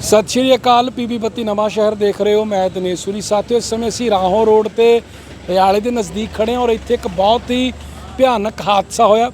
ਸਤਿ ਸ਼੍ਰੀ ਅਕਾਲ ਪੀਬੀ ਬੱਤੀ ਨਵਾਂ ਸ਼ਹਿਰ ਦੇਖ ਰਹੇ ਹੋ, ਮੈਂ ਦਿਨੇਸ਼ੂਰੀ ਸਾਥੀਓ, ਇਸ ਸਮੇਂ ਅਸੀਂ ਰਾਹੋਂ ਰੋਡ ਤੇ ਰਿਆਲੇ ਦੇ ਨਜ਼ਦੀਕ ਖੜੇ ਹਾਂ ਔਰ ਇੱਥੇ ਇੱਕ ਬਹੁਤ ਹੀ ਭਿਆਨਕ ਹਾਦਸਾ ਹੋਇਆ।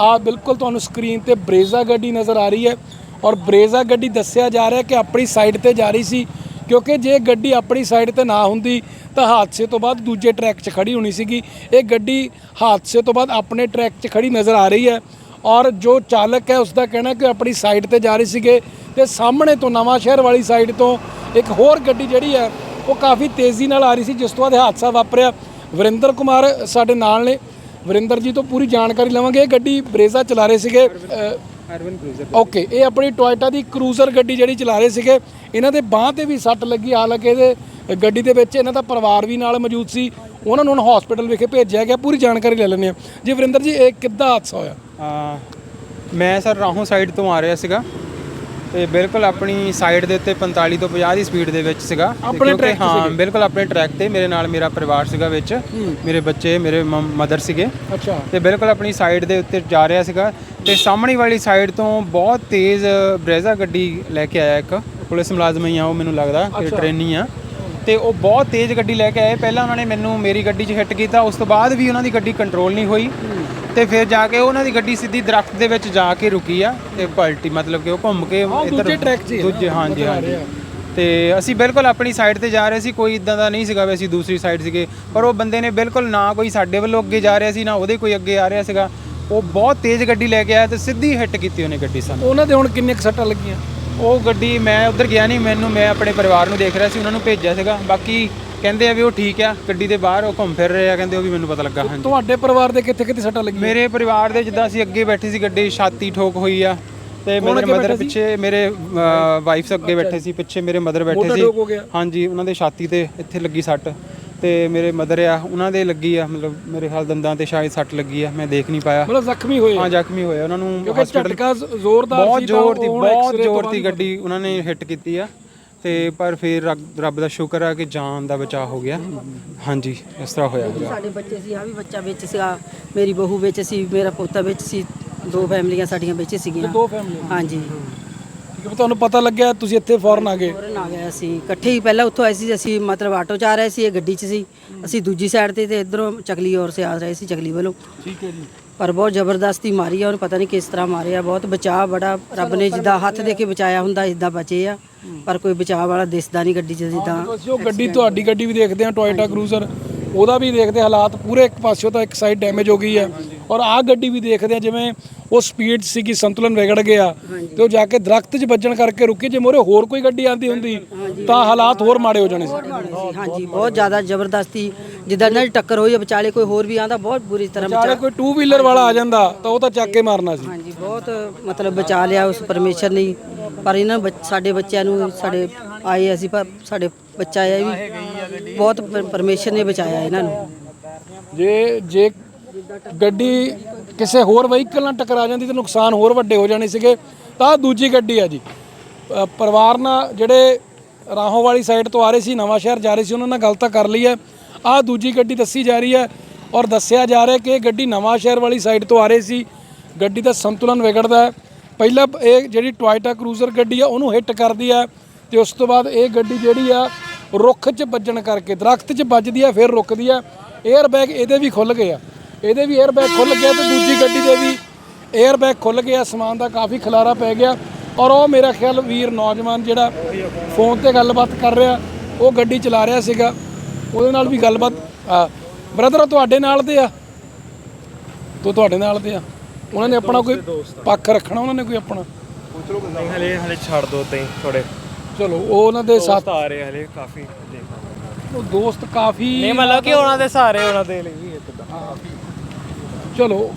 ਆ ਬਿਲਕੁਲ ਤੁਹਾਨੂੰ ਸਕਰੀਨ ਤੇ ਬਰੇਜ਼ਾ ਗੱਡੀ ਨਜ਼ਰ ਆ ਰਹੀ ਹੈ ਔਰ ਬਰੇਜ਼ਾ ਗੱਡੀ ਦੱਸਿਆ ਜਾ ਰਿਹਾ ਕਿ ਆਪਣੀ ਸਾਈਡ ਤੇ ਜਾ ਰਹੀ ਸੀ, ਕਿਉਂਕਿ ਜੇ ਗੱਡੀ ਆਪਣੀ ਸਾਈਡ ਤੇ ਨਾ ਹੁੰਦੀ ਤਾਂ ਹਾਦਸੇ ਤੋਂ ਬਾਅਦ ਦੂਜੇ ਟਰੈਕ 'ਚ ਖੜੀ ਹੋਣੀ ਸੀਗੀ। ਇਹ ਗੱਡੀ ਹਾਦਸੇ ਤੋਂ ਬਾਅਦ ਆਪਣੇ ਟਰੈਕ 'ਚ ਖੜੀ ਨਜ਼ਰ ਆ ਰਹੀ ਹੈ ਔਰ ਜੋ ਚਾਲਕ ਹੈ ਉਸ ਦਾ ਕਹਿਣਾ ਕਿ ਆਪਣੀ ਸਾਈਡ ਤੇ ਜਾ ਰਹੇ ਸੀਗੇ। ਤੇ ਸਾਹਮਣੇ ਤੋਂ ਨਵਾਂ ਸ਼ਹਿਰ ਵਾਲੀ ਸਾਈਡ ਤੋਂ ਇੱਕ ਹੋਰ ਗੱਡੀ ਜਿਹੜੀ ਹੈ ਉਹ ਕਾਫੀ ਤੇਜ਼ੀ ਨਾਲ ਆ ਰਹੀ ਸੀ ਜਿਸ ਤੋਂ ਬਾਅਦ ਹਾਦਸਾ ਵਾਪਰਿਆ। ਵਰਿੰਦਰ ਕੁਮਾਰ ਸਾਡੇ ਨਾਲ ਨੇ। ਵਰਿੰਦਰ ਜੀ ਤੋਂ ਪੂਰੀ ਜਾਣਕਾਰੀ ਲਵਾਂਗੇ। ਇਹ ਗੱਡੀ ਬਰੇਜ਼ਾ ਚਲਾ ਰਹੇ ਸੀਗੇ ਅਰਵਨ ਕਰੂਜ਼ਰ ਓਕੇ ਇਹ ਆਪਣੀ ਟੋਇਟਾ ਦੀ ਕਰੂਜ਼ਰ ਗੱਡੀ ਜਿਹੜੀ ਚਲਾ ਰਹੇ ਸੀਗੇ। ਇਹਨਾਂ ਦੇ ਬਾਹ ਤੇ ਵੀ ਸੱਟ ਲੱਗੀ ਹਾਲਾਂਕਿ ਇਹਦੇ ਗੱਡੀ ਦੇ ਵਿੱਚ ਇਹਨਾਂ ਦਾ ਪਰਿਵਾਰ ਵੀ ਨਾਲ ਮੌਜੂਦ ਸੀ। ਉਹਨਾਂ ਨੂੰ ਹੁਣ ਹਸਪੀਟਲ ਵਿਖੇ ਭੇਜਿਆ ਗਿਆ। ਪੂਰੀ ਜਾਣਕਾਰੀ ਲੈ ਲੈਂਦੇ ਆ ਜੀ ਵਰਿੰਦਰ ਜੀ ਇਹ ਕਿੱਦਾਂ ਹਾਦਸਾ ਹੋਇਆ? ਮੈਂ ਸਰ ਰਾਹੋਂ ਸਾਈਡ ਤੋਂ ਆ ਰਿਹਾ ਸੀਗਾ। ਤੇ ਬਿਲਕੁਲ ਆਪਣੀ ਸਾਈਡ ਦੇ ਉੱਤੇ 45 ਤੋਂ 50 ਦੀ ਸਪੀਡ ਦੇ ਵਿੱਚ ਸੀਗਾ। ਆਪਣੇ ਕਿਉਂਕਿ track ਤੇ ਹਾਂ ਬਿਲਕੁਲ ਆਪਣੇ ਟਰੈਕ ਤੇ ਮੇਰੇ ਨਾਲ ਮੇਰਾ ਪਰਿਵਾਰ ਸੀਗਾ ਵਿੱਚ। ਮੇਰੇ ਬੱਚੇ ਮੇਰੇ ਮਦਰ ਸੀਗੇ। ਅੱਛਾ। ਤੇ ਬਿਲਕੁਲ ਆਪਣੀ ਸਾਈਡ ਦੇ ਉੱਤੇ ਜਾ ਰਿਹਾ ਸੀਗਾ। ਤੇ ਸਾਹਮਣੀ ਵਾਲੀ ਸਾਈਡ ਤੋਂ ਬਹੁਤ ਤੇਜ਼ ਬਰੇਜ਼ਾ ਗੱਡੀ ਲੈ ਕੇ ਆਇਆ ਇੱਕ। ਪੁਲਿਸ ਮੁਲਾਜ਼ਮ ਹੀ ਆ ਉਹ ਮੈਨੂੰ ਲੱਗਦਾ ਕਿ ਟ੍ਰੇਨੀ ਆ। ਤੇ ਉਹ ਬਹੁਤ ਤੇਜ਼ ਗੱਡੀ ਲੈ ਕੇ ਆਏ। ਪਹਿਲਾਂ ਉਹਨਾਂ ਨੇ ਮੈਨੂੰ ਮੇਰੀ ਗੱਡੀ 'ਚ ਹਿੱਟ ਕੀਤਾ। ਉਸ ਤੋਂ ਬਾਅਦ ਵੀ ਉਹਨਾਂ ਦੀ ਗੱਡੀ ਕੰਟਰੋਲ ਨਹੀਂ ਹੋਈ। ਤੇ ਫਿਰ ਜਾ ਕੇ ਉਹਨਾਂ ਦੀ ਗੱਡੀ ਸਿੱਧੀ ਦਰਖਤ ਦੇ ਵਿੱਚ ਜਾ ਕੇ ਰੁਕੀ ਆ ਤੇ ਪਲਟੀ ਮਤਲਬ ਕਿ ਉਹ ਘੁੰਮ ਕੇ ਦੂਜੇ track 'ਚ ਹੀ ਹੈ ਨਾ, ਦੂਜੇ ਹਾਂਜੀ ਹਾਂਜੀ। ਤੇ ਅਸੀਂ ਬਿਲਕੁਲ ਆਪਣੀ ਸਾਈਡ ਤੇ ਜਾ ਰਹੇ ਸੀ ਕੋਈ ਇਦਾਂ ਦਾ ਨਹੀਂ ਸੀਗਾ ਵੀ ਅਸੀਂ ਦੂਸਰੀ ਸਾਈਡ ਸੀਗੇ। ਪਰ ਉਹ ਬੰਦੇ ਨੇ ਬਿਲਕੁਲ ਨਾ ਕੋਈ ਸਾਡੇ ਵੱਲੋਂ ਅੱਗੇ ਜਾ ਰਿਹਾ ਸੀ ਨਾ ਉਹਦੇ ਕੋਈ ਅੱਗੇ ਆ ਰਿਹਾ ਸੀਗਾ। ਉਹ ਬਹੁਤ ਤੇਜ਼ ਗੱਡੀ ਲੈ ਕੇ ਆਇਆ ਤੇ ਸਿੱਧੀ ਹਿੱਟ ਕੀਤੀ ਉਹਨੇ ਗੱਡੀ ਸਾਨੂੰ। ਉਹਨਾਂ ਦੇ ਹੁਣ ਕਿੰਨੇ ਕੁ ਸੱਟਾਂ ਲੱਗੀਆਂ? ਉਹ ਗੱਡੀ ਮੈਂ ਉੱਧਰ ਗਿਆ ਨਹੀਂ ਮੈਨੂੰ ਮੈਂ ਆਪਣੇ ਪਰਿਵਾਰ ਨੂੰ ਦੇਖ ਰਿਹਾ ਸੀ ਉਹਨਾਂ ਨੂੰ ਭੇਜਿਆ ਸੀਗਾ। ਬਾਕੀ ਕਹਿੰਦੇ ਆ ਵੀ ਉਹ ਠੀਕ ਆ ਗੱਡੀ ਦੇ ਬਾਹਰ ਉਹ ਘੁੰਮ ਫਿਰ ਰਹੇ ਆ ਕਹਿੰਦੇ ਉਹ ਵੀ ਮੈਨੂੰ ਪਤਾ ਲੱਗਾ ਹਾਂਜੀ। ਤੁਹਾਡੇ ਪਰਿਵਾਰ ਦੇ ਕਿੱਥੇ ਕਿੱਥੇ ਸੱਟਾਂ ਲੱਗੀਆਂ? ਮੇਰੇ ਪਰਿਵਾਰ ਦੇ ਜਿੱਦਾਂ ਅਸੀਂ ਅੱਗੇ ਬੈਠੇ ਸੀ ਗੱਡੀ ਛਾਤੀ ਠੋਕ ਹੋਈ ਆ ਤੇ ਮੇਰੇ ਮਦਰ ਪਿੱਛੇ ਮੇਰੇ ਵਾਈਫਸ ਅੱਗੇ ਬੈਠੇ ਸੀ ਪਿੱਛੇ ਮੇਰੇ ਮਦਰ ਬੈਠੇ ਸੀ। ਹਾਂਜੀ ਉਹਨਾਂ ਦੇ ਛਾਤੀ ਤੇ ਇੱਥੇ ਲੱਗੀ ਸੱਟ ਤੇ ਮੇਰੇ ਮਦਰ ਆ ਉਹਨਾਂ ਦੇ ਲੱਗੀ ਆ ਮਤਲਬ ਮੇਰੇ ਹਾਲ ਦੰਦਾਂ ਤੇ ਸ਼ਾਇਦ ਸੱਟ ਲੱਗੀ ਆ ਮੈਂ ਦੇਖ ਨਹੀਂ ਪਾਇਆ। ਮਤਲਬ ਜ਼ਖਮੀ ਹੋਏ ਹਾਂ ਜ਼ਖਮੀ ਹੋਏ ਉਹਨਾਂ ਨੂੰ ਕਿਉਂਕਿ ਝਟਕਾ ਜ਼ੋਰਦਾਰ ਬਹੁਤ ਸੀ ਤਾਂ ਜ਼ੋਰ ਦੀ ਬਹੁਤ ਜ਼ੋਰ ਦੀ ਗੱਡੀ ਉਹਨਾਂ ਨੇ ਹਿੱਟ ਕੀਤੀ ਆ। ਤੇ ਪਰ ਫਿਰ ਰੱਬ- ਰੱਬ ਦਾ ਸ਼ੁਕਰ ਆ ਕਿ ਜਾਨ ਦਾ ਬਚਾਅ ਹੋ ਗਿਆ। ਹਾਂਜੀ ਇਸ ਤਰ੍ਹਾਂ ਹੋਇਆ ਹੈਗਾ। ਸਾਡੇ ਬੱਚੇ ਸੀ ਆ ਵੀ ਬੱਚਾ ਵਿੱਚ ਸੀਗਾ। ਮੇਰੀ ਬਹੂ ਵਿੱਚ ਸੀ ਮੇਰਾ ਪੋਤਾ ਵਿੱਚ ਸੀ। ਦੋ ਫੈਮਲੀਆਂ ਸਾਡੀਆਂ ਵਿੱਚ ਸੀਗੀਆਂ। ਦੋ ਫੈਮਲੀ ਹਾਂਜੀ। ਹੈ ਤੁਹਾਨੂੰ ਪਤਾ ਲੱਗਿਆ ਤੁਸੀਂ ਇੱਥੇ ਫੌਰਨ ਆ ਗਏ। ਫੌਰਨ ਆ ਗਿਆ ਸੀ ਇਕੱਠੇ ਹੀ ਪਹਿਲਾਂ ਉੱਥੋਂ ਆਏ ਸੀ ਅਸੀਂ ਮਤਲਬ ਆਟੋ 'ਚ ਆ ਰਹੇ ਸੀ ਇਹ ਗੱਡੀ 'ਚ ਸੀ। ਅਸੀਂ ਦੂਜੀ ਸਾਈਡ ਤੇ ਤੇ ਇਧਰੋਂ ਚਕਲੀ ਔਰ ਸੇ ਆ ਰਹੇ ਸੀ ਚਕਲੀ ਵੱਲੋਂ। ਠੀਕ ਹੈ ਜੀ। ਪਰ ਬਹੁਤ ਜ਼ਬਰਦਸਤੀ ਮਾਰੀ ਆ ਉਹਨੂੰ ਪਤਾ ਨਹੀਂ ਕਿਸ ਤਰ੍ਹਾਂ ਮਾਰਿਆ ਬਹੁਤ ਬਚਾਅ ਬੜਾ ਰੱਬ ਨੇ ਜਿੱਦਾਂ ਹੱਥ ਦੇ ਕੇ ਬਚਾਇਆ ਹੁੰਦਾ ਇਦਾਂ ਬਚੇ ਆ। ਪਰ ਕੋਈ ਬਚਾਅ ਵਾਲਾ ਦਿਸਦਾ ਨਹੀਂ ਗੱਡੀ 'ਚ ਜਿੱਦਾਂ। ਅਸੀਂ ਉਹ ਗੱਡੀ ਤੁਹਾਡੀ ਗੱਡੀ ਵੀ ਦੇਖਦੇ ਹਾਂ ਟੋਇਟਾ ਕਰੂਜ਼ਰ ਉਹਦਾ ਵੀ ਦੇਖਦੇ ਹਾਲਾਤ ਪੂਰੇ ਇੱਕ ਪਾਸਿਓਂ ਤਾਂ ਇੱਕ ਸਾਈਡ ਡੈਮੇਜ ਹੋ ਗਈ ਹੈ। ਔਰ ਆਹ ਗੱਡੀ ਵੀ ਦੇਖਦੇ ਆ ਜਿਵੇਂ ਉਹ ਸਪੀਡ ਸੀਗੀ ਸੰਤੁਲਨ ਵਿਗੜ ਗਿਆ ਤੇ ਉਹ ਜਾ ਕੇ ਦਰਖਤ 'ਚ ਵੱਜਣ ਕਰਕੇ ਰੁਕੀ ਜੇ ਮੋਰੇ ਹੋਰ ਕੋਈ ਗੱਡੀ ਆਂਦੀ ਹੁੰਦੀ ਤਾਂ ਹਾਲਾਤ ਹੋਰ ਮਾੜੇ ਹੋ ਜਾਣੇ ਸੀ। ਹਾਂਜੀ ਬਹੁਤ ਜ਼ਿਆਦਾ ਜ਼ਬਰਦਸਤੀ ਜਿੱਦਾਂ ਦੀ ਟੱਕਰ ਹੋਈ ਆ ਵਿਚਾਲੇ ਕੋਈ ਹੋਰ ਵੀ ਆਂਦਾ ਬਹੁਤ ਬੁਰੀ ਤਰ੍ਹਾਂ ਚਾਰੇ ਕੋਈ 2 ਵੀਲਰ ਵਾਲਾ ਆ ਜਾਂਦਾ ਤਾਂ ਉਹ ਤਾਂ ਚੱਕ ਕੇ ਮਾਰਨਾ ਸੀ। ਹਾਂਜੀ ਬਹੁਤ ਮਤਲਬ ਬਚਾ ਲਿਆ ਉਸ ਪਰਮੇਸ਼ਰ ਨੇ ਪਰ ਇਹਨਾਂ ਸਾਡੇ ਬੱਚਿਆਂ ਨੂੰ ਸਾਡੇ ਆਏ ਅਸੀਂ ਪਰ ਸਾਡੇ ਬੱਚਾ ਆਇਆ ਵੀ ਬਹੁਤ ਪਰ- ਪਰਮੇਸ਼ਰ ਨੇ ਬਚਾਇਆ ਇਹਨਾਂ ਨੂੰ। ਜੇ ਜੇ ਗੱਡੀ ਕਿਸੇ ਹੋਰ ਵਹੀਕਲ ਨਾਲ ਟਕਰਾ ਜਾਂਦੀ ਤਾਂ ਨੁਕਸਾਨ ਹੋਰ ਵੱਡੇ ਹੋ ਜਾਣੇ ਸੀਗੇ। ਤਾਂ ਆਹ ਦੂਜੀ ਗੱਡੀ ਆ ਜੀ। ਪਰਿਵਾਰ ਨਾਲ ਜਿਹੜੇ ਰਾਹੋਂ ਵਾਲੀ ਸਾਈਡ ਤੋਂ ਆ ਰਹੇ ਸੀ, ਨਵਾਂ ਸ਼ਹਿਰ ਜਾ ਰਹੇ ਸੀ, ਉਹਨਾਂ ਨਾਲ ਗੱਲ ਤਾਂ ਕਰ ਲਈ ਹੈ। ਆਹ ਦੂਜੀ ਗੱਡੀ ਦੱਸੀ ਜਾ ਰਹੀ ਹੈ ਔਰ ਦੱਸਿਆ ਜਾ ਰਿਹਾ ਕਿ ਇਹ ਗੱਡੀ ਨਵਾਂ ਸ਼ਹਿਰ ਵਾਲੀ ਸਾਈਡ ਤੋਂ ਆ ਰਹੀ ਸੀ। ਗੱਡੀ ਦਾ ਸੰਤੁਲਨ ਵਿਗੜਦਾ ਹੈ। ਪਹਿਲਾਂ ਇਹ ਜਿਹੜੀ ਟੋਇਟਾ ਕਰੂਜ਼ਰ ਗੱਡੀ ਆ, ਉਹਨੂੰ ਹਿੱਟ ਕਰਦੀ ਆ ਤੇ ਉਸ ਤੋਂ ਬਾਅਦ ਇਹ ਗੱਡੀ ਜਿਹੜੀ ਆ, ਰੁੱਖ 'ਚ ਵੱਜਣ ਕਰਕੇ, ਦਰਖਤ 'ਚ ਵੱਜਦੀ ਆ ਫਿਰ ਰੁਕਦੀ ਆ 에ਅਰ ਬੈਗ ਇਹਦੇ ਵੀ ਖੁੱਲ ਗਏ ਆ। ਇਹਦੇ ਵੀ 에ਅਰ ਬੈਗ ਖੁੱਲ ਗਿਆ ਤੇ ਦੂਜੀ ਗੱਡੀ ਦੇ ਵੀ 에ਅਰ ਬੈਗ ਖੁੱਲ ਗਿਆ ਸਮਾਨ ਦਾ ਕਾਫੀ ਖਲਾਰਾ ਪੈ ਗਿਆ ਔਰ ਉਹ ਮੇਰਾ ਖਿਆਲ ਵੀਰ ਨੌਜਵਾਨ ਜਿਹੜਾ ਫੋਨ ਤੇ ਗੱਲਬਾਤ ਕਰ ਰਿਹਾ ਉਹ ਗੱਡੀ ਚਲਾ ਰਿਹਾ ਸੀਗਾ। ਉਹਦੇ ਨਾਲ ਵੀ ਗੱਲਬਾਤ ਬ੍ਰਦਰ ਤੁਹਾਡੇ ਨਾਲ ਦੇ ਆ? ਤੋ ਤੁਹਾਡੇ ਨਾਲ ਦੇ ਆ? ਉਹਨਾਂ ਨੇ ਆਪਣਾ ਕੋਈ ਪੱਖ ਰੱਖਣਾ ਉਹਨਾਂ ਨੇ ਕੋਈ ਆਪਣਾ? ਨਹੀਂ ਹਲੇ ਹਲੇ ਛੱਡ ਦੋ ਤੇ ਥੋੜੇ ਚਲੋ ਉਹ ਉਹਨਾਂ ਦੇ ਸਾਥ ਆ ਰਹੇ ਹਲੇ ਕਾਫੀ ਦੇਖੋ ਉਹ ਦੋਸਤ ਕਾਫੀ ਨਹੀਂ ਮਤਲਬ ਕਿ ਉਹਨਾਂ ਦੇ ਸਾਰੇ ਉਹਨਾਂ ਦੇ ਲਈ ਵੀ ਇੱਕਦਮ ਚਲੋ,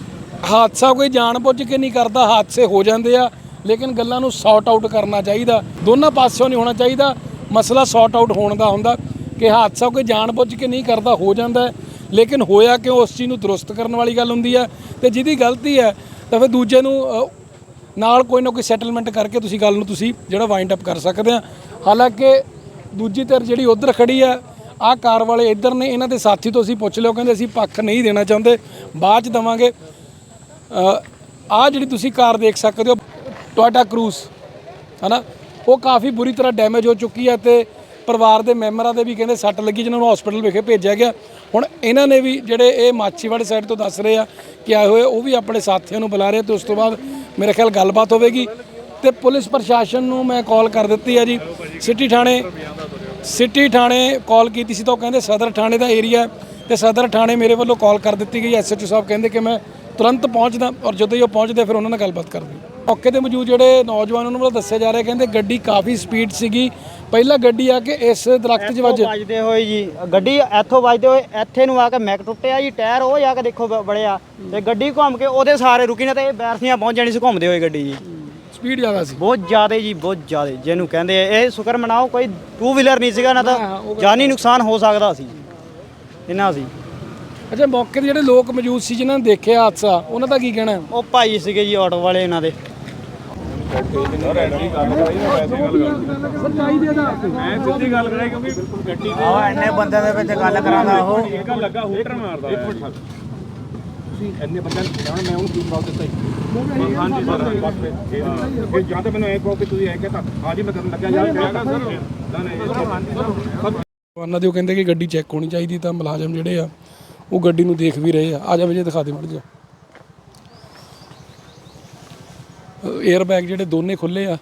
ਹਾਦਸਾ ਕੋਈ ਜਾਣਬੁੱਝ ਕੇ ਨਹੀਂ ਕਰਦਾ, ਹਾਦਸੇ ਹੋ ਜਾਂਦੇ ਆ, ਲੇਕਿਨ ਗੱਲਾਂ ਨੂੰ ਸੌਟ ਆਊਟ ਕਰਨਾ ਚਾਹੀਦਾ। ਦੋਨਾਂ ਪਾਸਿਓਂ ਨਹੀਂ ਹੋਣਾ ਚਾਹੀਦਾ, ਮਸਲਾ ਸੌਟ ਆਊਟ ਹੋਣ ਦਾ ਹੁੰਦਾ, ਕਿ ਹਾਦਸਾ ਕੋਈ ਜਾਣਬੁੱਝ ਕੇ ਨਹੀਂ ਕਰਦਾ, ਹੋ ਜਾਂਦਾ ਲੇਕਿਨ ਹੋਇਆ ਕਿ ਉਸ ਚੀਜ਼ ਨੂੰ ਦਰੁਸਤ ਕਰਨ ਵਾਲੀ ਗੱਲ ਹੁੰਦੀ ਹੈ। ਤੇ ਜਿਹਦੀ ਗਲਤੀ ਹੈ, ਤਾਂ ਫਿਰ ਦੂਜੇ ਨੂੰ ਨਾਲ ਕੋਈ ਨਾ ਕੋਈ ਸੈਟਲਮੈਂਟ ਕਰਕੇ ਤੁਸੀਂ ਗੱਲ ਨੂੰ ਤੁਸੀਂ ਜਿਹੜਾ ਵਾਈਂਡ ਅਪ ਕਰ ਸਕਦੇ ਆ। ਹਾਲਾਂਕਿ ਦੂਜੀ ਧਿਰ ਜਿਹੜੀ ਉਧਰ ਖੜੀ ਆ ਆਹ ਕਾਰ ਵਾਲੇ ਇੱਧਰ ਨੇ, ਇਹਨਾਂ ਦੇ ਸਾਥੀ ਤੋਂ ਅਸੀਂ ਪੁੱਛ ਲਿਓ, ਕਹਿੰਦੇ ਅਸੀਂ ਪੱਖ ਨਹੀਂ ਦੇਣਾ ਚਾਹੁੰਦੇ, ਬਾਅਦ ਚ ਦਵਾਂਗੇ। ਆਹ ਜਿਹੜੀ ਤੁਸੀਂ ਕਾਰ ਦੇਖ ਸਕਦੇ ਹੋ ਟੋਇਟਾ ਕਰੂਜ਼, ਹਨਾ? ਉਹ ਕਾਫੀ ਬੁਰੀ ਤਰ੍ਹਾਂ ਡੈਮੇਜ ਹੋ ਚੁੱਕੀ ਹੈ ਤੇ ਪਰਿਵਾਰ ਦੇ ਮੈਂਬਰਾਂ ਦੇ ਵੀ ਕਹਿੰਦੇ ਸੱਟ ਲੱਗੀ, ਜਿਨ੍ਹਾਂ ਨੂੰ ਹਸਪੀਟਲ ਵਿਖੇ ਭੇਜਿਆ ਗਿਆ। ਹੁਣ ਇਹਨਾਂ ਨੇ ਵੀ ਜਿਹੜੇ ਇਹ ਮਾਛੀਵਾੜੇ ਸਾਈਡ ਤੋਂ ਦੱਸ ਰਹੇ ਆ ਕਿ ਆਏ ਹੋਏ, ਉਹ ਵੀ ਆਪਣੇ ਸਾਥੀਆਂ ਨੂੰ ਬੁਲਾ ਰਹੇ ਤੇ ਉਸ ਤੋਂ ਬਾਅਦ ਮੇਰੇ ਖਿਆਲ ਗੱਲਬਾਤ ਹੋਵੇਗੀ। ਤੇ ਪੁਲਿਸ ਪ੍ਰਸ਼ਾਸਨ ਨੂੰ ਮੈਂ ਕਾਲ ਕਰ ਦਿੱਤੀ ਹੈ ਜੀ। ਸਿਟੀ ਥਾਣੇ ਸਿਟੀ ਥਾਣੇ ਕਾਲ ਕੀਤੀ ਸੀ ਤਾਂ ਉਹ ਕਹਿੰਦੇ ਸਦਰ ਥਾਣੇ ਦਾ ਏਰੀਆ ਹੈ ਤੇ ਸਦਰ ਥਾਣੇ ਮੇਰੇ ਵੱਲੋਂ ਕਾਲ ਕਰ ਦਿੱਤੀ ਗਈ ਐਸਐਚਓ ਸਾਹਿਬ ਕਹਿੰਦੇ ਕਿ ਮੈਂ ਤੁਰੰਤ ਪਹੁੰਚਦਾ ਔਰ ਜਦੋਂ ਹੀ ਉਹ ਪਹੁੰਚਦੇ ਫਿਰ ਉਹਨਾਂ ਨਾਲ ਗੱਲਬਾਤ ਕਰਦੇ ਮੌਕੇ ਤੇ ਮੌਜੂਦ ਜਿਹੜੇ ਨੌਜਵਾਨ ਉਹਨਾਂ ਵੱਲੋਂ ਦੱਸਿਆ ਜਾ ਰਿਹਾ ਕਹਿੰਦੇ ਗੱਡੀ ਕਾਫੀ ਸਪੀਡ ਸੀਗੀ। ਪਹਿਲਾਂ ਗੱਡੀ ਆ ਕੇ ਇਸ ਦਰਖਤ 'ਚ ਵੱਜ ਵੱਜਦੇ ਹੋਏ ਜੀ। ਗੱਡੀ ਇੱਥੋਂ ਵੱਜਦੇ ਹੋਏ ਇੱਥੇ ਨੂੰ ਆ ਕੇ ਮੈਕ ਟੁੱਟਿਆ ਜੀ, ਟਾਇਰ ਉਹ ਜਾ ਕੇ ਦੇਖੋ ਬੜਿਆ ਤੇ ਗੱਡੀ ਘੁੰਮ ਕੇ ਉਹਦੇ ਸਾਰੇ ਰੁਕੀ ਨਾ ਤੇ ਇਹ ਬੈਰਸੀਆਂ ਪਹੁੰਚ ਜਾਣੀ ਸੀ, ਘੁੰਮਦੇ ਹੋਏ ਗੱਡੀ ਜੀ। ਸਪੀਡ ਜ਼ਿਆਦਾ ਸੀ। ਬਹੁਤ ਜ਼ਿਆਦਾ ਜੀ ਬਹੁਤ ਜ਼ਿਆਦਾ। ਜਿਹਨੂੰ ਕਹਿੰਦੇ ਆ, ਇਹ ਸ਼ੁਕਰ ਮਨਾਓ ਕੋਈ ਟੂ ਵੀਲਰ ਨਹੀਂ ਸੀਗਾ ਨਾ ਤਾਂ ਜਾਨੀ ਨੁਕਸਾਨ ਹੋ ਸਕਦਾ ਸੀ। ਇਹਨਾਂ ਸੀ। ਅੱਛਾ ਮੌਕੇ ਤੇ ਜਿਹੜੇ ਲੋਕ ਮੌਜੂਦ ਸੀ ਜਿਨ੍ਹਾਂ ਨੇ ਦੇਖਿਆ ਹਾਦਸਾ ਉਹਨਾਂ ਦਾ ਕੀ ਕਹਿਣਾ ਹੈ? ਉਹ ਭਾਈ ਸੀਗੇ ਜੀ ਆਟੋ ਵਾਲੇ ਇਹਨਾਂ ਦੇ। ਆ ਇੰਨੇ ਬੰਦੇ ਦੇ ਵਿੱਚ ਗੱਲ ਕਰਾਂਦਾ ਉਹ ਉਹਨਾਂ ਦੇ ਉਹ ਕਹਿੰਦੇ ਕਿ ਗੱਡੀ ਚੈੱਕ ਹੋਣੀ ਚਾਹੀਦੀ ਤਾਂ ਮੁਲਾਜ਼ਮ ਜਿਹੜੇ ਆ ਉਹ ਗੱਡੀ ਨੂੰ ਦੇਖ ਵੀ ਰਹੇ ਆ। ਆ ਜਾ ਵਜੇ ਦਿਖਾ ਦੇ ਮੜ ਜਾ 에ਅਰ ਬੈਗ ਜਿਹੜੇ ਦੋਨੇ ਖੁੱਲੇ ਆ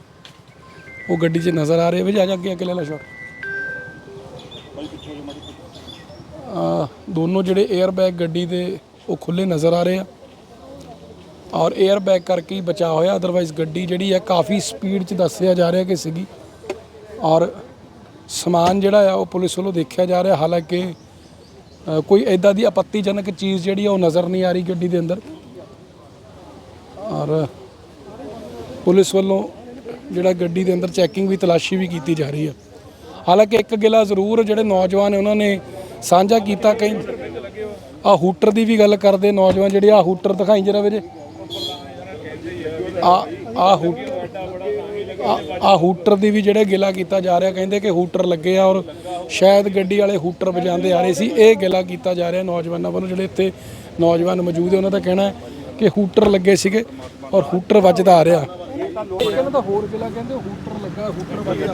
ਉਹ ਗੱਡੀ 'ਚ ਨਜ਼ਰ ਆ ਰਹੇ ਵਜੇ ਆ ਜਾ ਅੱਗੇ ਅੱਗੇ ਲੈ ਲੈ ਸ਼ਾਟ ਆ ਦੋਨੋਂ ਜਿਹੜੇ 에ਅਰ ਬੈਗ ਗੱਡੀ ਦੇ ਉਹ ਖੁੱਲੇ ਨਜ਼ਰ ਆ ਰਹੇ ਆ। ਔਰ 에ਅਰ ਬੈਗ ਕਰਕੇ ਹੀ ਬਚਾ ਹੋਇਆ। ਅਦਰਵਾਈਜ਼ ਗੱਡੀ ਜਿਹੜੀ ਆ ਕਾਫੀ ਸਪੀਡ 'ਚ ਦੱਸਿਆ ਜਾ ਰਿਹਾ ਕਿ ਸੀਗੀ। ਔਰ ਸਮਾਨ ਜਿਹੜਾ ਆ ਉਹ ਪੁਲਿਸ ਵੱਲੋਂ ਦੇਖਿਆ ਜਾ ਰਿਹਾ। ਹਾਲਾਂਕਿ ਕੋਈ ਐਦਾਂ ਦੀ ਆਪੱਤੀਜਨਕ ਚੀਜ਼ ਜਿਹੜੀ ਆ ਉਹ ਨਜ਼ਰ ਨਹੀਂ ਆ ਰਹੀ ਗੱਡੀ ਦੇ ਅੰਦਰ। ਔਰ ਪੁਲਿਸ ਵੱਲੋਂ ਜਿਹੜਾ ਗੱਡੀ ਦੇ ਅੰਦਰ ਚੈਕਿੰਗ ਵੀ, ਤਲਾਸ਼ੀ ਵੀ ਕੀਤੀ ਜਾ ਰਹੀ ਆ। ਹਾਲਾਂਕਿ ਇੱਕ ਗਿਲਾ ਜ਼ਰੂਰ ਜਿਹੜੇ ਨੌਜਵਾਨ ਨੇ, ਉਹਨਾਂ ਨੇ ਸਾਂਝਾ ਕੀਤਾ। ਕਈ ਆ ਹੂਟਰ ਦੀ ਵੀ ਗੱਲ ਕਰਦੇ ਨੌਜਵਾਨ ਜਿਹੜੇ ਆ ਹੂਟਰ ਦਿਖਾਈ ਜਰਾ ਵੀਰੇ। ਆ ਆ ਹੂਟਰ ਆ ਹੂਟਰ ਦੀ ਵੀ ਜਿਹੜੇ ਗਿਲਾ ਕੀਤਾ ਜਾ ਰਿਹਾ ਕਹਿੰਦੇ ਕਿ ਹੂਟਰ ਲੱਗੇ ਆ ਔਰ ਸ਼ਾਇਦ ਗੱਡੀ ਵਾਲੇ ਹੂਟਰ ਵਜਾਉਂਦੇ ਆ ਰਹੇ ਸੀ ਇਹ ਗਿਲਾ ਕੀਤਾ ਜਾ ਰਿਹਾ ਨੌਜਵਾਨਾਂ ਵੱਲੋਂ ਜਿਹੜੇ ਇੱਥੇ ਨੌਜਵਾਨ ਮੌਜੂਦ ਹੈ ਉਹਨਾਂ ਦਾ ਕਹਿਣਾ ਹੈ ਕਿ ਹੂਟਰ ਲੱਗੇ ਸੀਗੇ ਔਰ ਹੂਟਰ ਵੱਜਦਾ ਆ ਰਿਹਾ। ਇਹਨਾਂ ਦਾ ਹੋਰ ਗਿਲਾ ਕਹਿੰਦੇ ਹੂਟਰ ਲੱਗਾ ਹੂਟਰ ਵੱਜਦਾ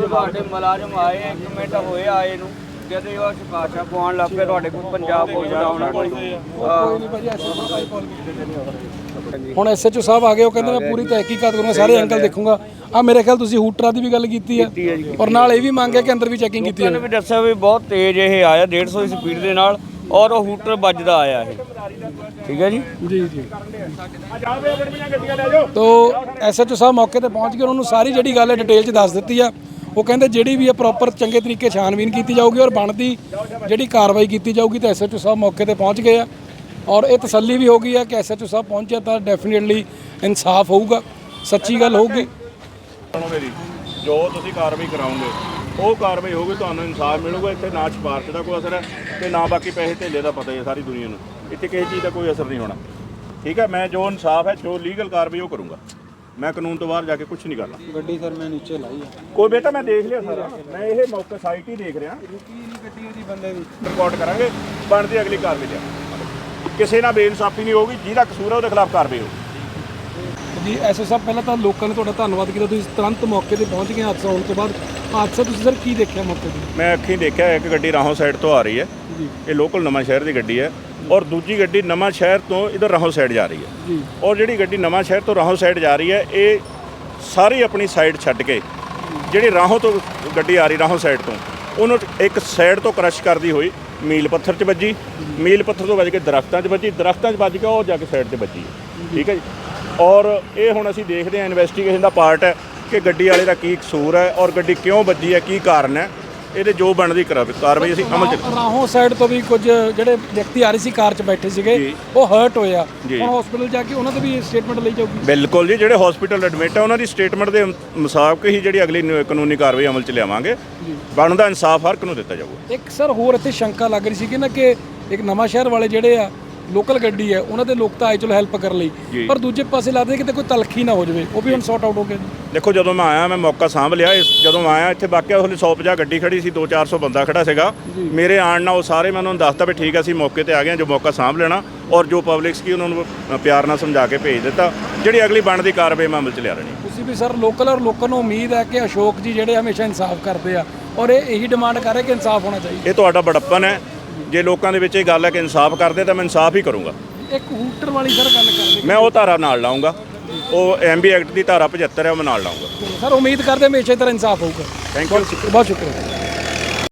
ਤੁਹਾਡੇ ਮੁਲਾਜ਼ਮ ਆਏ ਇੱਕ ਮਿੰਟ ਹੋਏ ਆਏ ਨੂੰ। ਉਹ ਸਿਫਾਰਸ਼ਾਂ ਪਵਾਉਣ ਲੱਗ ਪਏ ਤੁਹਾਡੇ ਕੋਲ ਪੰਜਾਬ ਪੁਲਿਸ ਦਾ ਆਉਣਾ ਕੋਈ ਹੁਣ ਐਸਐਚਓ ਸਾਹਿਬ ਆ ਗਏ ਉਹ ਕਹਿੰਦੇ ਮੈਂ ਪੂਰੀ ਤਹਿਕੀਕਾਤ ਕਰੂੰਗਾ ਸਾਰੇ ਐਂਗਲ ਦੇਖੂੰਗਾ। ਆ ਮੇਰੇ ਖਿਆਲ ਤੁਸੀਂ ਹੂਟਰਾਂ ਦੀ ਵੀ ਗੱਲ ਕੀਤੀ ਹੈ। ਔਰ ਨਾਲ ਇਹ ਵੀ ਮੰਗਿਆ ਕਿ ਅੰਦਰ ਵੀ ਚੈਕਿੰਗ ਕੀਤੀ ਉਹਨਾਂ ਨੇ ਵੀ ਦੱਸਿਆ ਵੀ ਬਹੁਤ ਤੇਜ਼ ਇਹ ਆਇਆ 150 ਦੀ ਸਪੀਡ ਦੇ ਨਾਲ ਔਰ ਉਹ ਹੂਟਰ ਵੱਜਦਾ ਆਇਆ ਇਹ। ਠੀਕ ਹੈ ਜੀ? ਜੀ ਜੀ। ਤੋ ਐਸਐਚਓ ਸਾਹਿਬ ਮੌਕੇ ਤੇ ਪਹੁੰਚ ਕੇ ਉਹਨਾਂ ਨੂੰ ਸਾਰੀ ਜਿਹੜੀ ਗੱਲ ਹੈ ਡਿਟੇਲ 'ਚ ਦੱਸ ਦਿੱਤੀ ਆ। ਉਹ ਕਹਿੰਦੇ ਜਿਹੜੀ ਵੀ ਹੈ ਪ੍ਰੋਪਰ ਚੰਗੇ ਤਰੀਕੇ ਛਾਨਬੀਨ ਕੀਤੀ ਜਾਊਗੀ ਔਰ ਬਣਦੀ ਜਿਹੜੀ ਕਾਰਵਾਈ ਕੀਤੀ ਜਾਊਗੀ ਤਾਂ ਐਸਐਚਓ ਸਾਹਿਬ ਮੌਕੇ ਤੇ ਪਹੁੰਚ ਗਏ ਆ। ਔਰ ਇਹ ਤਸੱਲੀ ਵੀ ਹੋ ਗਈ ਆ ਕਿ ਐਸਐਚਓ ਸਾਹਿਬ ਪਹੁੰਚਿਆ ਤਾਂ ਡੈਫੀਨਿਟਲੀ ਇਨਸਾਫ ਹੋਊਗਾ। ਸੱਚੀ ਗੱਲ ਹੋਊਗੀ। ਜੋ ਤੁਸੀਂ ਕਾਰਵਾਈ ਕਰਾਉਂਗੇ, ਉਹ ਕਾਰਵਾਈ ਹੋਊਗੀ, ਤੁਹਾਨੂੰ ਇਨਸਾਫ ਮਿਲੂਗਾ, ਇੱਥੇ ਨਾ ਸਿਫਾਰਸ਼ ਦਾ ਕੋਈ ਅਸਰ ਹੈ ਤੇ ਨਾ ਬਾਕੀ ਪੈਸੇ ਧੇਲੇ ਦਾ ਪਤਾ ਹੀ ਹੈ ਸਾਰੀ ਦੁਨੀਆ ਨੂੰ। ਇੱਥੇ ਕਿਸੇ ਚੀਜ਼ ਦਾ ਕੋਈ ਅਸਰ ਨਹੀਂ ਹੋਣਾ। ਠੀਕ ਹੈ, ਮੈਂ ਜੋ ਇਨਸਾਫ ਹੈ, ਜੋ ਲੀਗਲ ਕਾਰਵਾਈ ਉਹ ਕਰੂੰਗਾ। ਮੈਂ ਕਾਨੂੰਨ ਤੋਂ ਬਾਹਰ ਜਾ ਕੇ ਕੁਝ ਨਹੀਂ ਕਰਨਾ। ਗੱਡੀ ਸਰ ਮੈਂ ਨੀਚੇ ਲਾਈ ਆ। ਕੋਈ ਬੇਟਾ ਮੈਂ ਦੇਖ ਲਿਆ ਸਾਰਾ। ਮੈਂ ਇਹ ਮੌਕੇ ਸਾਈਟ ਹੀ ਦੇਖ ਰਿਹਾ। ਗੱਡੀ ਉਹਦੀ ਬੰਦੇ ਦੀ। ਰਿਪੋਰਟ ਕਰਾਂਗੇ ਬਣਦੀ ਅਗਲੀ ਕਾਰਵਾਈ ਲਿਆ ਕਿਸੇ ਨਾਲ ਬੇਇਨਸਾਫੀ ਨਹੀਂ ਹੋਊਗੀ ਜਿਹਦਾ ਕਸੂਰ ਹੈ ਉਹਦੇ ਖਿਲਾਫ ਕਾਰਵਾਈ ਹੋਊਗੀ। ਜੀ ਐਸਓ ਸਾਹਿਬ ਪਹਿਲਾਂ ਤਾਂ ਲੋਕਾਂ ਨੇ ਤੁਹਾਡਾ ਧੰਨਵਾਦ ਕੀਤਾ। ਤੁਸੀਂ ਤੁਰੰਤ ਮੌਕੇ ਤੇ ਪਹੁੰਚ ਗਏ ਹਾਦਸਾ ਹੋਣ ਤੋਂ ਬਾਅਦ। ਹਾਦਸਾ ਤੁਸੀਂ ਸਰ ਕੀ ਦੇਖਿਆ ਮੌਕੇ ਤੇ? ਮੈਂ ਅੱਖੀਂ ਦੇਖਿਆ ਇੱਕ ਗੱਡੀ ਰਾਹੋਂ ਸਾਈਡ ਤੋਂ ਆ ਰਹੀ ਹੈ। ਇਹ ਲੋਕਲ ਨਵਾਂ ਸ਼ਹਿਰ ਦੀ ਗੱਡੀ ਹੈ। ਔਰ ਦੂਜੀ ਗੱਡੀ ਨਵਾਂ ਸ਼ਹਿਰ ਤੋਂ ਇਧਰ ਰਾਹੋਂ ਸਾਈਡ ਜਾ ਰਹੀ ਹੈ। ਜੀ। ਔਰ ਜਿਹੜੀ ਗੱਡੀ ਨਵਾਂ ਸ਼ਹਿਰ ਤੋਂ ਰਾਹੋਂ ਸਾਈਡ ਜਾ ਰਹੀ ਹੈ ਇਹ ਸਾਰੀ ਆਪਣੀ ਸਾਈਡ ਛੱਡ ਕੇ ਜਿਹੜੀ ਰਾਹੋਂ ਤੋਂ ਗੱਡੀ ਆ ਰਹੀ ਰਾਹੋਂ ਸਾਈਡ ਤੋਂ ਉਹਨੂੰ ਇੱਕ ਸਾਈਡ ਤੋਂ ਕ੍ਰਸ਼ ਕਰਦੀ ਹੋਈ ਮੀਲ ਪੱਥਰ 'ਚ ਵੱਜੀ। ਮੀਲ ਪੱਥਰ ਤੋਂ ਵੱਜ ਕੇ ਦਰਖਤਾਂ 'ਚ ਵੱਜੀ ਦਰਖਤਾਂ 'ਚ ਵੱਜ ਕੇ ਉਹ ਜਾ ਕੇ ਸਾਈਡ ਤੇ ਵੱਜੀ। ਠੀਕ ਹੈ ਜੀ। ਔਰ ਇਹ ਹੁਣ ਅਸੀਂ ਦੇਖਦੇ ਹਾਂ ਇਨਵੈਸਟੀਗੇਸ਼ਨ ਦਾ ਪਾਰਟ ਹੈ ਕਿ ਗੱਡੀ ਵਾਲੇ ਦਾ ਕੀ ਕਸੂਰ ਹੈ ਔਰ ਗੱਡੀ ਕਿਉਂ ਵੱਜੀ ਹੈ ਕੀ ਕਾਰਨ ਹੈ। ਇਹਦੇ ਜੋ ਬਣਦੀ ਕਰਾ- ਕਾਰਵਾਈ ਅਸੀਂ ਅਮਲ 'ਚ ਰਾਹੋਂ ਸਾਈਡ ਤੋਂ ਵੀ ਕੁਝ ਜਿਹੜੇ ਵਿਅਕਤੀ ਆ ਰਹੇ ਸੀ ਕਾਰ 'ਚ ਬੈਠੇ ਸੀਗੇ। ਉਹ ਹਰਟ ਹੋਇਆ ਜੀ। ਹੁਣ ਹਸਪੀਟਲ ਜਾ ਕੇ ਉਹਨਾਂ ਤੋਂ ਵੀ ਸਟੇਟਮੈਂਟ ਲਈ ਜਾਊਗੀ। ਬਿਲਕੁਲ ਜੀ ਜਿਹੜੇ ਹਸਪੀਟਲ ਐਡਮਿਟ ਹੈ ਉਹਨਾਂ ਦੀ ਸਟੇਟਮੈਂਟ ਦੇ ਮੁਤਾਬਕ ਹੀ ਜਿਹੜੀ ਅਗਲੀ ਕਾਨੂੰਨੀ ਕਾਰਵਾਈ ਅਮਲ 'ਚ ਲਿਆਵਾਂਗੇ। ਬਣਦਾ ਇਨਸਾਫ ਹਰ ਇੱਕ ਨੂੰ ਦਿੱਤਾ ਜਾਊਗਾ। ਇੱਕ ਸਰ ਹੋਰ ਇੱਥੇ ਸ਼ੰਕਾ ਲੱਗ ਰਹੀ ਸੀ ਕਿ ਨਾ ਕਿ ਇੱਕ ਨਵਾਂ ਸ਼ਹਿਰ ਵਾਲੇ ਜਿਹੜੇ ਆ ਲੋਕਲ ਗੱਡੀ ਹੈ ਉਹਨਾਂ ਦੇ ਲੋਕ ਤਾਂ ਆਏ ਚਲੋ ਹੈਲਪ ਕਰ ਲਈ। ਪਰ ਦੂਜੇ ਪਾਸੇ ਲੱਗਦਾ ਕਿਤੇ ਕੋਈ ਤਲਖੀ ਨਾ ਹੋ ਜਾਵੇ ਉਹ ਵੀ ਹੁਣ ਸੌਟ ਆਊਟ ਹੋ ਗਿਆ ਦੇਖੋ ਜਦੋਂ ਮੈਂ ਆਇਆ ਮੈਂ ਮੌਕਾ ਸਾਂਭ ਲਿਆ ਇਸ ਜਦੋਂ ਆਇਆ ਇੱਥੇ ਵਾਕਿਆ ਉਹਲੇ 150 ਗੱਡੀ ਖੜੀ ਸੀ 2-400 ਬੰਦਾ ਖੜਾ ਸੀਗਾ। ਮੇਰੇ ਆਣ ਨਾਲ ਉਹ ਸਾਰੇ ਮੈਂ ਉਹਨਾਂ ਨੂੰ ਦੱਸਤਾ ਵੀ ਠੀਕ ਆ ਅਸੀਂ ਮੌਕੇ ਤੇ ਆ ਗਏ ਹਾਂ, ਜੋ ਮੌਕਾ ਸਾਂਭ ਲੈਣਾ ਔਰ ਜੋ ਪਬਲਿਕ ਸੀ ਉਹਨਾਂ ਨੂੰ ਪਿਆਰ ਨਾਲ ਸਮਝਾ ਕੇ ਭੇਜ ਦਿੱਤਾ। ਜਿਹੜੀ ਅਗਲੀ ਬਣਦੀ ਕਾਰਵਾਈ ਮੈਂ ਅਮਲ ਚ ਲਿਆ ਲੈਣੀ ਤੁਸੀਂ ਵੀ ਸਰ ਲੋਕਲ ਔਰ ਲੋਕਾਂ ਨੂੰ ਉਮੀਦ ਹੈ ਕਿ ਅਸ਼ੋਕ ਜੀ ਜਿਹੜੇ ਹਮੇਸ਼ਾ ਇਨਸਾਫ ਕਰਦੇ ਆ ਔਰ ਇਹ ਇਹੀ ਡਿਮਾਂਡ ਕਰ ਰਹੇ ਕਿ ਇਨਸਾਫ ਹੋਣਾ ਚਾਹੀਦਾ। ਇਹ ਤੁਹਾਡਾ ਬੜੱਪਨ ਹੈ ਜੇ ਲੋਕਾਂ ਦੇ ਵਿੱਚ ਇਹ ਗੱਲ ਹੈ ਕਿ ਇਨਸਾਫ ਕਰਦੇ ਤਾਂ ਮੈਂ ਇਨਸਾਫ ਹੀ ਕਰੂੰਗਾ। ਇੱਕ ਹੂਟਰ ਵਾਲੀ ਸਰ ਗੱਲ ਕਰਦੇ ਮੈਂ ਉਹ ਧਾਰਾ ਨਾਲ ਲਾਉਂਗਾ ਉਹ ਐਮਬੀ ਐਕਟ ਦੀ ਧਾਰਾ 75 ਹੈ ਉਹ ਮੈਂ ਨਾਲ ਲਾਉਂਗਾ ਸਰ ਉਮੀਦ ਕਰਦੇ ਹਮੇਸ਼ਾ ਹੀ ਤਰ੍ਹਾਂ ਇਨਸਾਫ ਹੋਊਗਾ। ਥੈਂਕ ਯੂ ਬਹੁਤ ਸ਼ੁਕਰੀਆ।